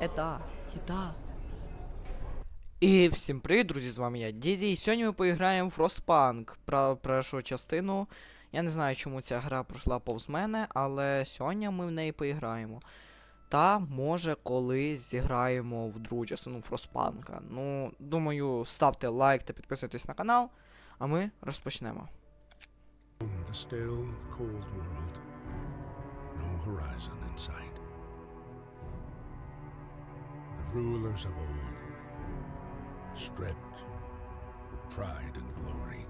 Еда, їда. І всім привіт, друзі, з вами я, Дізі, і сьогодні ми поіграємо в Frostpunk, про першу частину. Я не знаю, чому ця гра пройшла повз мене, але сьогодні ми в неї поіграємо. Та може колись зіграємо в другу частину Frostpunk. Ну, думаю, ставте лайк та підписуйтесь на канал, а ми розпочнемо. The still, cold world. No horizon in sight. Rulers of old, stripped of pride and glory.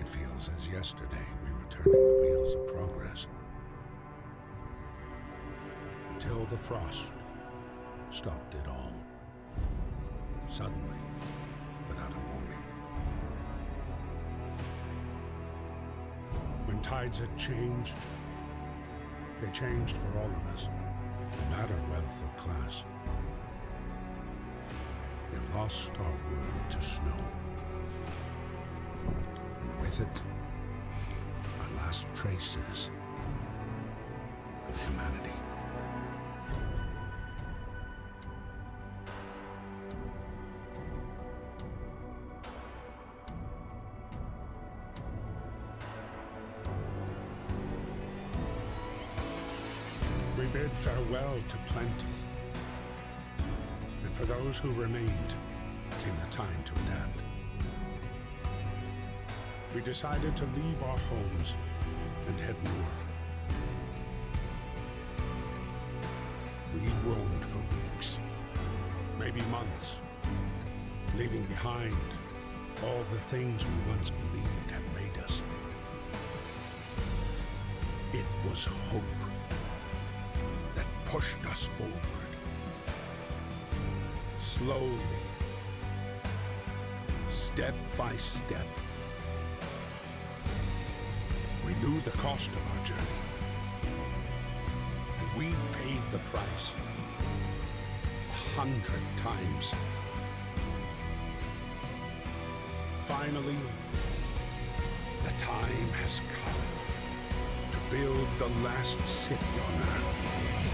It feels as yesterday we were turning the wheels of progress. Until the frost stopped it all. Suddenly, without a warning. When tides had changed, they changed for all of us, no matter wealth or class. We've lost our world to snow. And with it, our last traces of humanity. To plenty. And for those who remained, came the time to adapt. We decided to leave our homes and head north. We roamed for weeks, maybe months, leaving behind all the things we once believed had made us. It was hope pushed us forward. Slowly, step by step, we knew the cost of our journey. And we paid the price a hundred times. Finally, the time has come to build the last city on earth.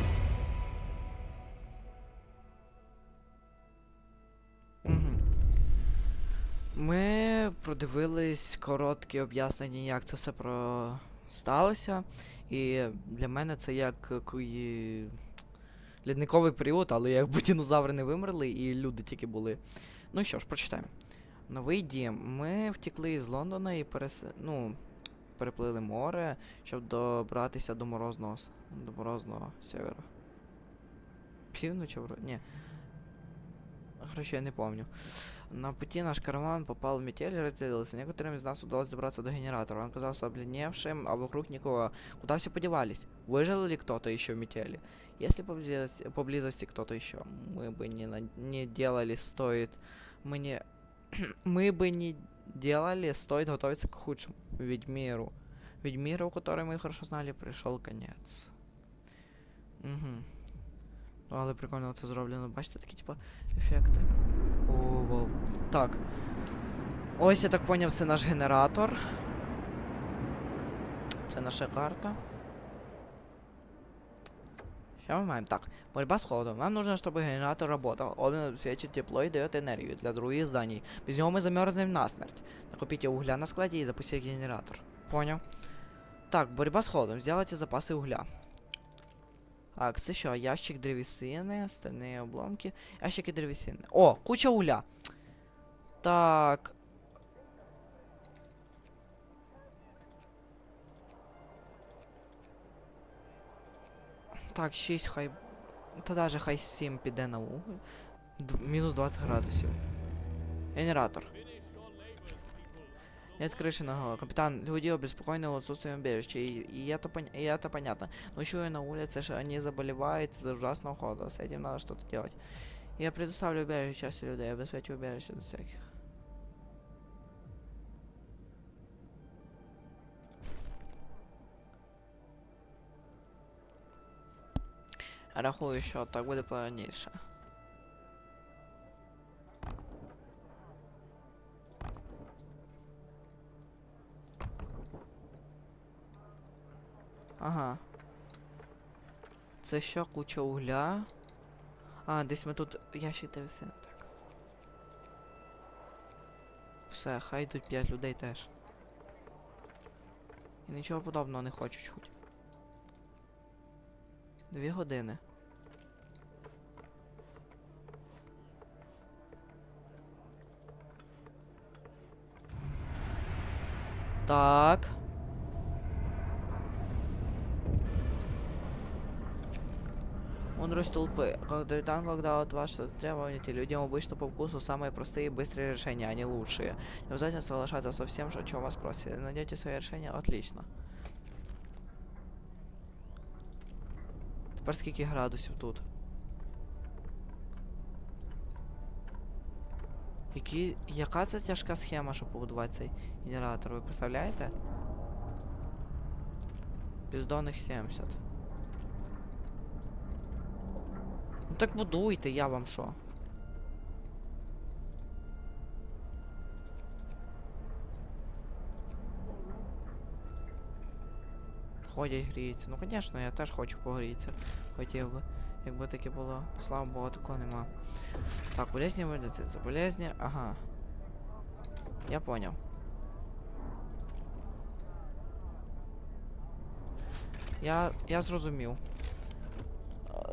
Продивились короткі об'яснення, як це все про сталося. І для мене це як лідниковий період, але якби динозаври не вимерли і люди тільки були. Ну що ж, прочитаємо. Новий дім. Ми втекли із Лондона і перес... ну, переплили море, щоб добратися до морозного до морозного севера. Півночі. Ні Короче, я не помню. На пути наш караван попал в метель и разделился. Некоторым из нас удалось добраться до генератора. Он оказался обледневшим, а вокруг никого. Куда все подевались? Выжил ли кто-то еще в метели? Если поблизости, поблизости кто-то еще, мы бы не, на- не делали, стоит... Мы не... мы бы не делали, стоит готовиться к худшему. Ведьмиру. Ведьмиру, который мы хорошо знали, пришел конец. Угу. Ну, але прикольно це зроблено. Бачите, такі, типа, ефекти. О, вау. Так. Ось я так поняв, це наш генератор. Це наша карта. Що ми маємо? Так, борьба с холодом. Нам нужно, чтобы генератор работал. Он обеспечит тепло и дает энергию для других зданий. Без него мы замерзнем насмерть. Накопите угля на складе и запустите генератор. Понял. Так, борьба с холодом. Сделайте запасы угля. Так, це що? Ящик древесини, остальні обломки. Ящики древесини. О, куча угля. Так. Так, 6 хай. Та даже хай 7 піде на уголь. Мінус 20 градусів. Генератор. Нет крыши на голову. Капитан, люди обеспокоены отсутствием убежища, и, и, это, пон- и это понятно. Ночуя на улице, ш- они заболевают из-за ужасного холода. С этим надо что-то делать. Я предоставлю убежище части людей, обеспечу убежище для всяких. Рахую, що так буде повільніше. Ага. Це що, куча угля? А, десь ми тут ящик дивився. Так. Все, хай йдуть 5 людей теж. І нічого подобного не хочу чуть. Дві години. Так. Мудрость толпы. Капитан, когда от вас что-то требуете, людям обычно по вкусу самые простые и быстрые решения, а не лучшие. Не обязательно соглашаться со всем, что, о чем вас просят. Найдете свое решение, отлично. Тепер скільки градусів тут? Які, яка це тяжка схема, щоб побудувати цей генератор, ви представляєте? Піздоних 70. Ну так будуйте, я вам що? Ходять гріються. Ну, звісно, я теж хочу погрітися. Хотів би. Якби таке було. Слава Богу, такого нема. Так, болезні медицинці. Болезні. Ага. Я поняв. Я. я зрозумів.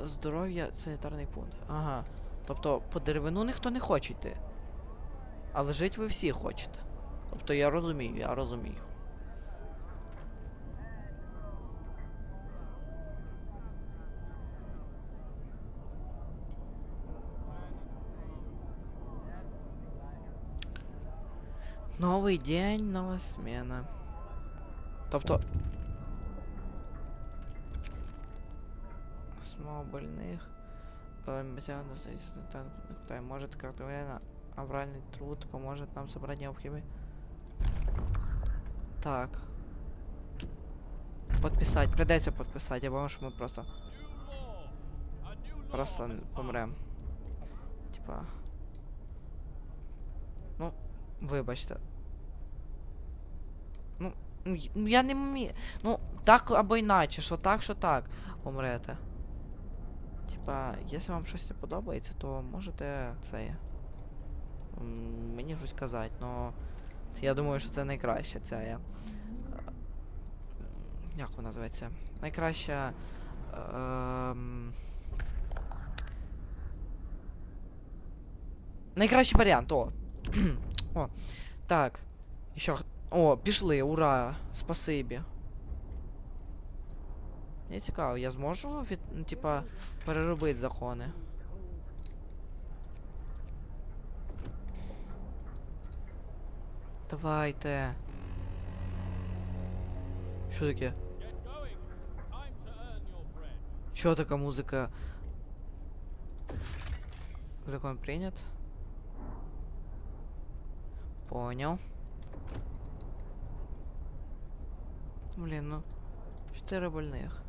Здоров'я санітарний пункт. Ага. Тобто по деревину ніхто не хоче йти. Але жити ви всі хочете. Тобто я розумію, я розумію. Новий день, нова смена. Тобто. Смог больных. Та может как-то время авральный труд поможет нам собрать необходимый. Так. Подписать. Придеться подписать, я думаю, що ми просто. Просто н- помрем. Типа. Ну, вибачте. Ну, ну, й- ну я не вмію. Ну, так або іначе, що так, що так. Помрете. Типа, якщо вам щось не подобається, то можете це. Мені щось казати, но я думаю, що це найкраще. Це я. е, Як вона називається? Найкраща. Ем... Найкращий варіант, о. о. Так. Х- О, пішли, ура! Спасибі. Мені цікаво, я зможу від, ну, типа, переробити закони. Давайте. Що таке? Чё така музика? Закон принят. Понял. Блин, ну. Чотири больних.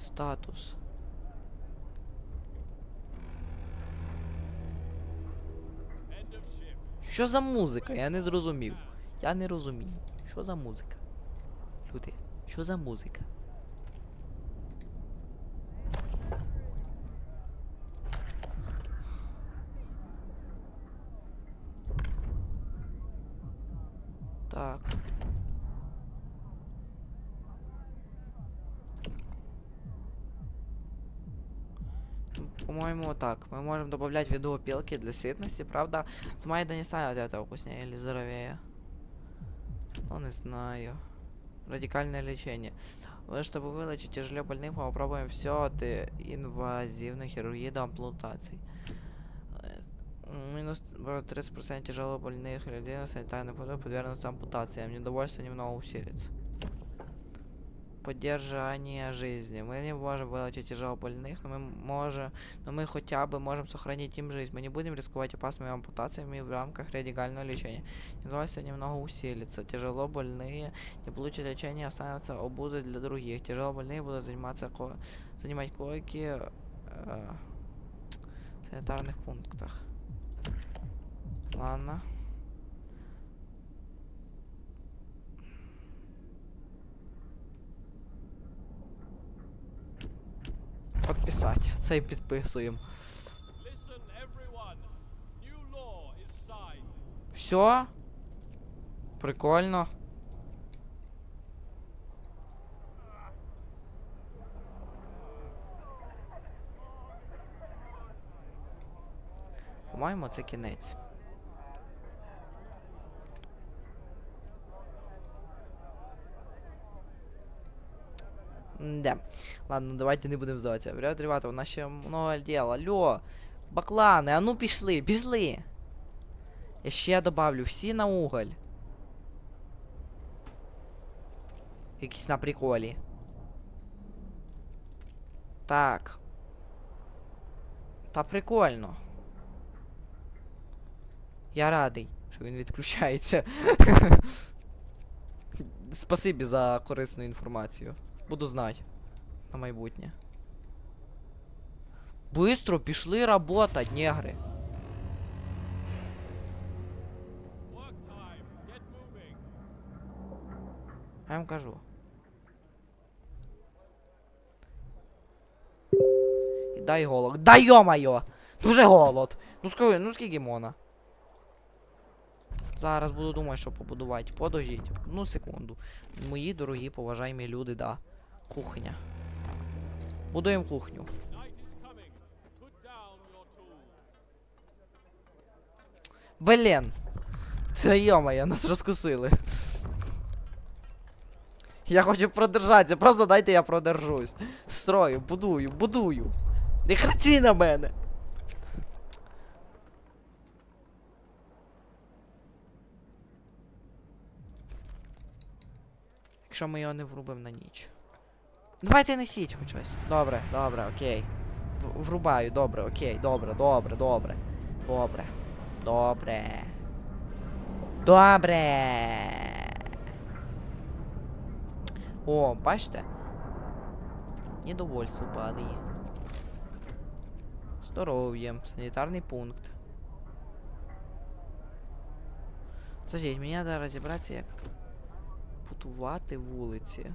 Статус. Що за музика? Я не зрозумів. Я не розумію. Що за музика? Люди, що за музика? Так По-моему, так. Мы можем добавлять видоопилки для сытности, правда? С Майда не станет от этого вкуснее или здоровее. Ну, не знаю. Радикальное лечение. Вот, чтобы вылечить тяжело больных, мы попробуем все от э, инвазивной хирургии до ампутаций. Э, Минус э, 30% тяжело больных людей на санитарной поду подвергнутся ампутациям. Недовольство немного усилится. Поддержание жизни. Мы не можем вылечить тяжело больных, но мы можем, но мы хотя бы можем сохранить им жизнь. Мы не будем рисковать опасными ампутациями в рамках радикального лечения. Недовольство немного усилится. Тяжело больные не получат лечения, останутся обузой для других. Тяжело больные будут заниматься ко- занимать койки э, санитарных пунктах. Ладно. Сать, цей підписуємо. Все? Прикольно. По-моєму, це кінець. Да. Ладно, давайте не будемо здаватися. Вперед, ребята, у нас ще много дел. Алло, баклани, а ну пішли, пішли. Я ще добавлю всі на уголь. Якісь на приколі. Так. Та прикольно. Я радий, що він відключається. Спасибі за корисну інформацію. Буду знати. На майбутнє. Быстро пішли работать, негри. Я вам кажу. Дай голод. Да йо-майо! Вже голод! Ну скажи, ну скільки мона? Зараз буду думати, що побудувати. Подождіть. Одну секунду. Мої дорогі поважаємі люди, да. Кухня. Будуємо кухню. Блін. Це йо-моє, нас розкусили. Я хочу продержатися, просто дайте я продержусь. Строю, будую, будую. Не кричи на мене. Якщо ми його не врубимо на ніч. Давайте несіть хоч щось. Добре, добре, окей. В- врубаю, добре, окей, добре, добре, добре. Добре. Добре. Добре. О, бачите? Недовольство падає. Здоров'я. Санітарний пункт. Скажіть, мені треба розібратися, як путувати вулиці.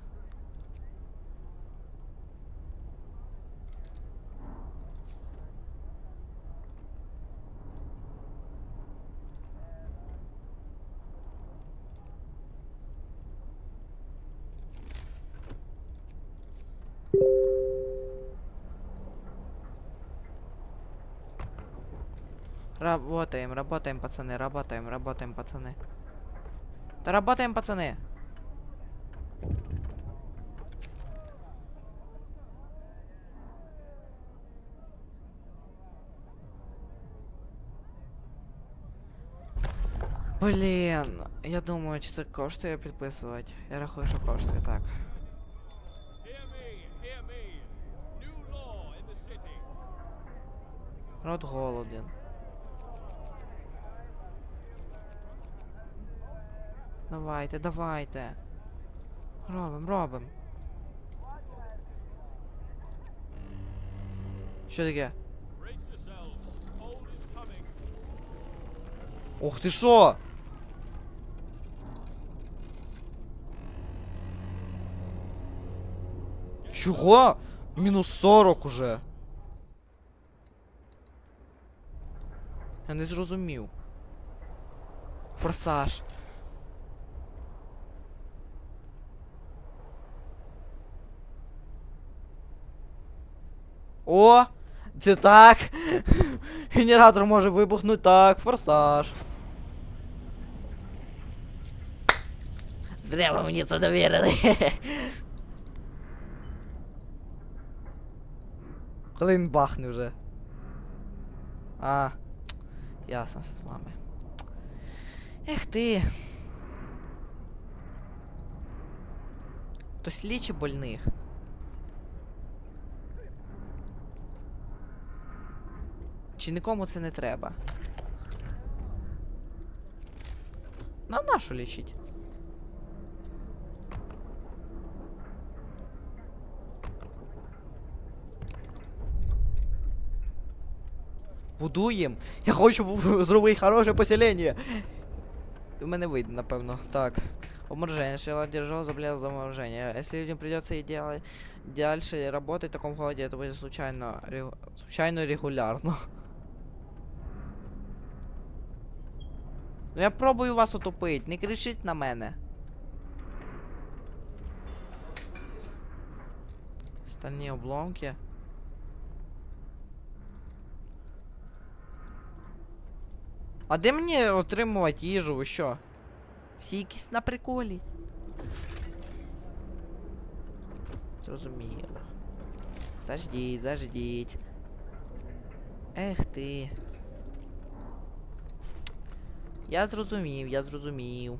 Работаем, работаем, пацаны, работаем, работаем, пацаны. Да работаем, пацаны. Блін, я думаю, чи це коштує підписувати. Я рахую, що коштує так. Hear me. Давайте, давайте. Робим, робим. Що таке? Ух ти що? Чого? Мінус 40 уже. Я не зрозумів. Форсаж. О! Це так. Генератор може вибухнути так, форсаж. Зря ви мені це довірили. Коли він бахне вже. А, ясно з вами. Ех ти. Хтось лічі больних. Чи нікому це не треба? На нашу лічить. Будуєм. Я хочу зробити хороше поселення. В мене вийде, напевно. Так. Обморожение. Сначала держал, заболел за обморожение. Если людям придется и делать дальше работать в таком холоде, это будет случайно, регу- случайно регулярно. Ну я пробую вас утопить, не кричіть на мене. Стальні обломки. А де мені отримувати їжу, ви що? Всі якісь на приколі. Зрозуміло. Заждіть, заждіть. Ех ти. Я зрозумів, я зрозумів.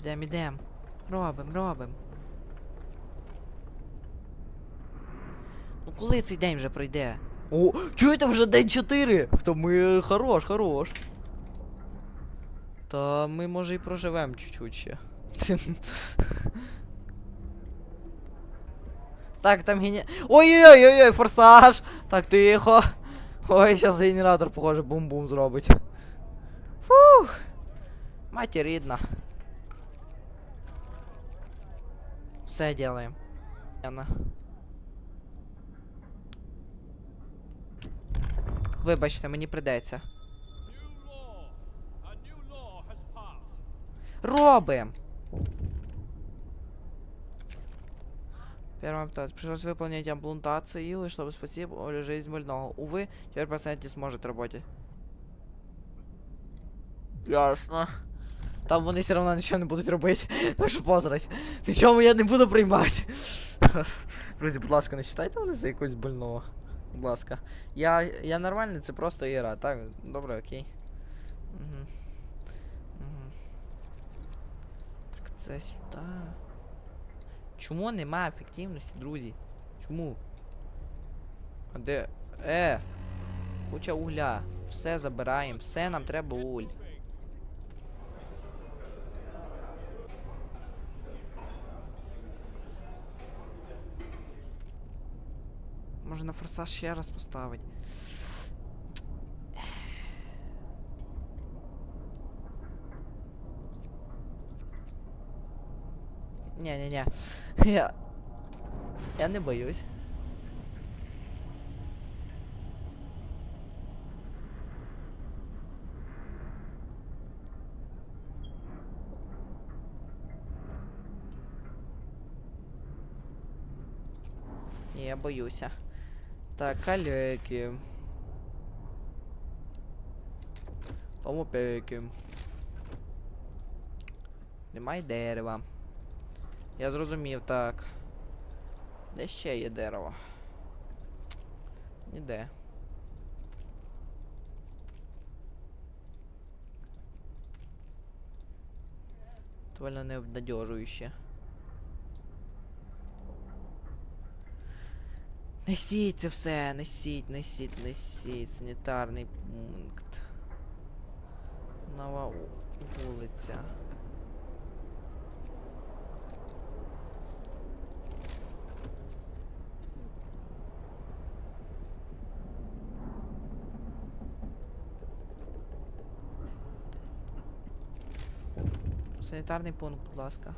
Ідем, ідем. Робим, робим. Ну коли цей день вже пройде? О, чуєте вже день 4? То ми хорош, хорош. Та ми може і проживемо чуть-чуть ще. Так, там гені... Ой-ой-ой-ой, форсаж! Так, тихо. Ой, зараз генератор, похоже, бум-бум зробить. Фух. Матір рідна. Все делаем. Вибачте, мені придеться. Робим! Первым пытаюсь. Пришлось выполнить амплантацию, чтобы спасти о- жизнь больного. Увы, теперь пациент не сможет работать. Ясно. Там вони все равно нічого не будуть робити. Так що позрать. Нічого я не буду приймати. Друзі, будь ласка, не читайте мене за якогось больного. Будь ласка. Я, я нормальний, це просто ігра. Так, добре, окей. Угу. Угу. Це сюди. Чому нема ефективності, друзі? Чому? А де. Е! Куча угля. Все забираємо, все нам треба уль. Може на форсаж ще раз поставить. Ні-ні-ні. Я. Я не боюсь. Ні, я боюся. Так, калеки. Помопеки. Немає дерева. Я зрозумів, так. Де ще є дерево? Ніде. Довольно необнадежующе. Несіть це все, несіть, несіть, несіть. Санітарний пункт. Нова вулиця. Санітарний пункт, будь ласка.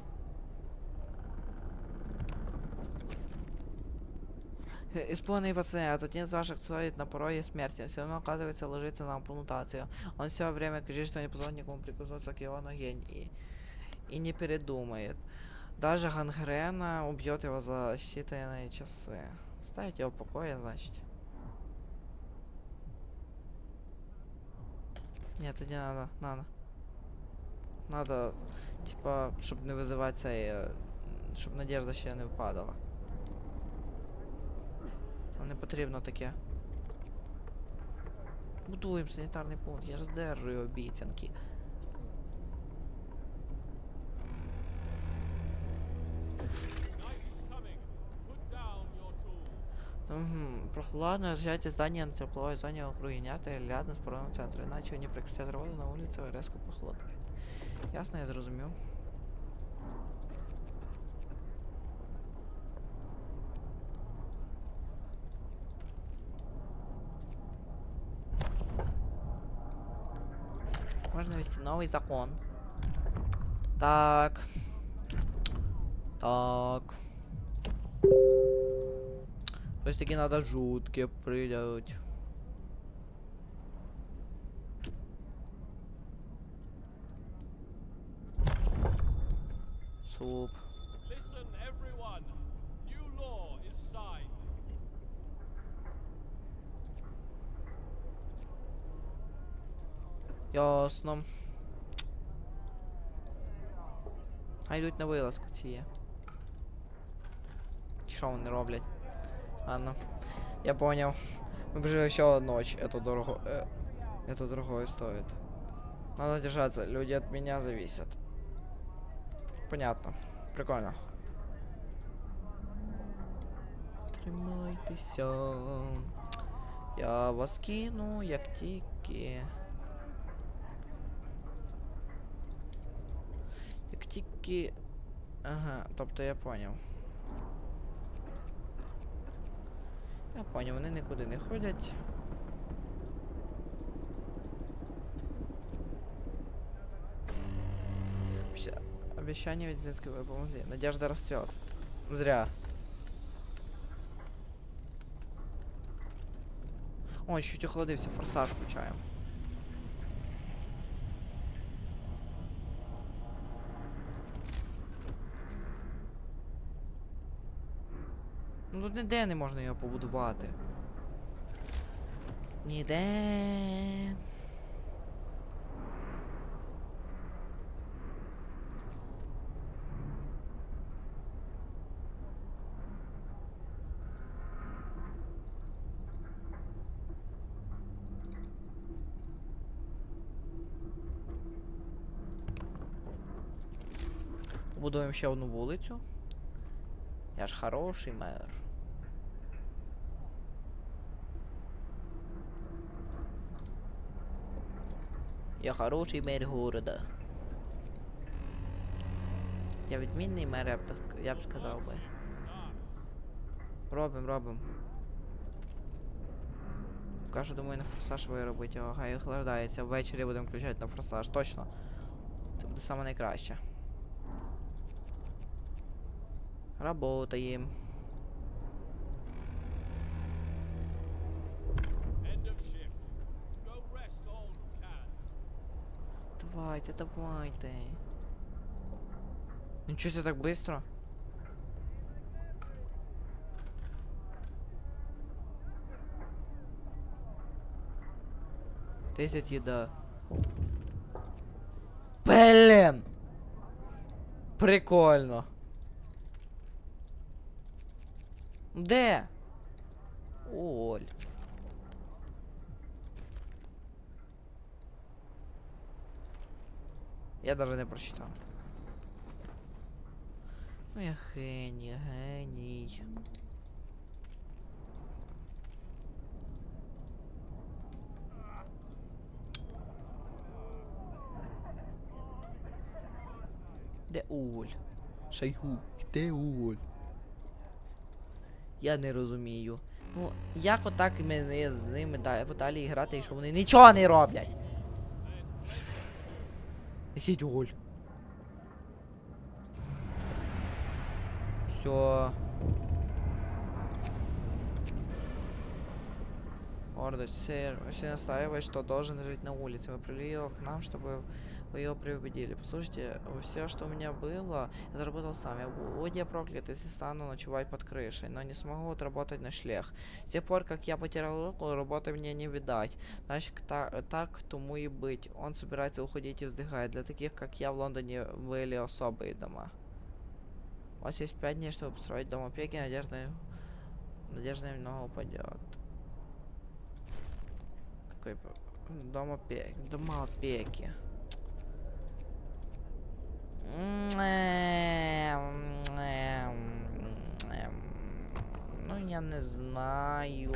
Э, Испуганный пациент, один из ваших стоит на пороге смерти, все равно оказывается ложится на ампутацию. Он все время кричит, что не позволит никому прикоснуться к его ноге и, и не передумает. Даже гангрена убьет его за считанные часы. Ставить его в покое, значит. Нет, это не надо, надо. Надо, типа, щоб не визивати цей, е, щоб надежда ще не впадала. Нам не потрібно таке. Будуємо санітарний пункт, я ж здержую обіцянки. Угу. Прохладно взять здание на тепловой зоне или рядом с правым центром, иначе они прекратят работу на улице резко похолодает. Ясно, я зрозумів. Можна ввести новий закон. Так. Так. Ось таки надо жутки придать. Ясно. А йдуть на вилазку ці є. Що вони роблять? Ладно. Я понял. Мы прожили еще одну ночь. Это дорого. э, это дорого стоит. Надо держаться. Люди от меня зависят. Понятно. Прикольно. Тримайтеся. Я вас кину, як тільки. Як тільки. Ага, тобто я поняв. Я поняв, вони нікуди не ходять. Обеща- Обещание медицинской помощи. Надежда растет. Зря. Ой, чуть охладився, форсаж включаємо. Ну тут ніде не можна його побудувати. Ніде. Будуємо ще одну вулицю. Я ж хороший мер. Я хороший мер города. Я відмінний мер, я б, б сказав би. Робим, робим. Кажу, думаю, на форсаж виробить його, хай охлаждається. Ввечері будемо включати на форсаж, точно. Це буде найкраще. Работаем. Давайте, давайте. Ничего себе так быстро. Десять еда. Блин! Прикольно. Де? Оль. Я даже не прочитав. Ну я геній, геній. Де Оль? Шайгу, де Оль? Я не розумію. Ну, як отак мене з ними далі, грати, якщо вони нічого не роблять? Несіть Оль. Все. Ордоч, сэр, все настаивает, что должен жить на улице. Мы привели его к нам, чтобы вы его приубедили. Послушайте, все, что у меня было, я заработал сам. Я будь я проклят, если стану ночевать под крышей, но не смогу отработать ночлег. С тех пор, как я потерял руку, работы мне не видать. Значит, так, так тому и быть. Он собирается уходить и вздыхает. Для таких, как я, в Лондоне были особые дома. У вас есть пять дней, чтобы построить дом опеки, надежда, надежда немного упадет. Какой дом опеки? Дома опеки. Ну, я не знаю.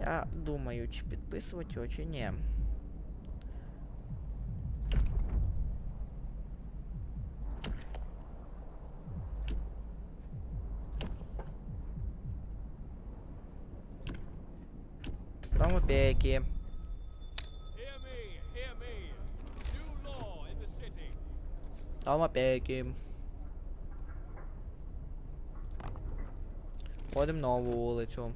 Я думаю, чи підписувати його, чи ні. Дом опеки. Домопеки. Ходимо на вулицю.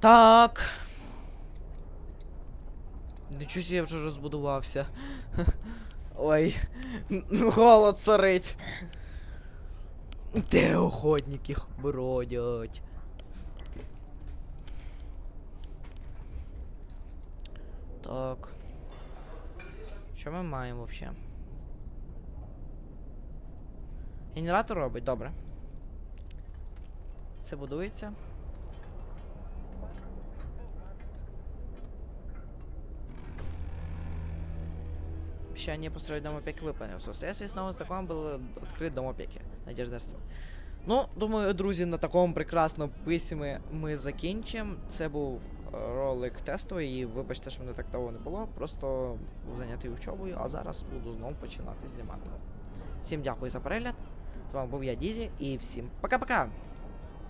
Так. Нічого я вже розбудувався. Ой, голод царить. Де охотники бродять? Так. Що ми маємо взагалі? Генератор робить, добре. Це будується. Обещание построить дом опеки выполнился. Вследствие снова знакомым был открыт дом опеки. Надежда Стон. Ну, думаю, друзі, на такому прекрасному писі ми, ми закінчимо. Це був е, ролик тестовий, і вибачте, що мене так довго не було. Просто був зайнятий учобою, а зараз буду знову починати знімати. Всім дякую за перегляд. З вами був я, Дізі, і всім пока-пока!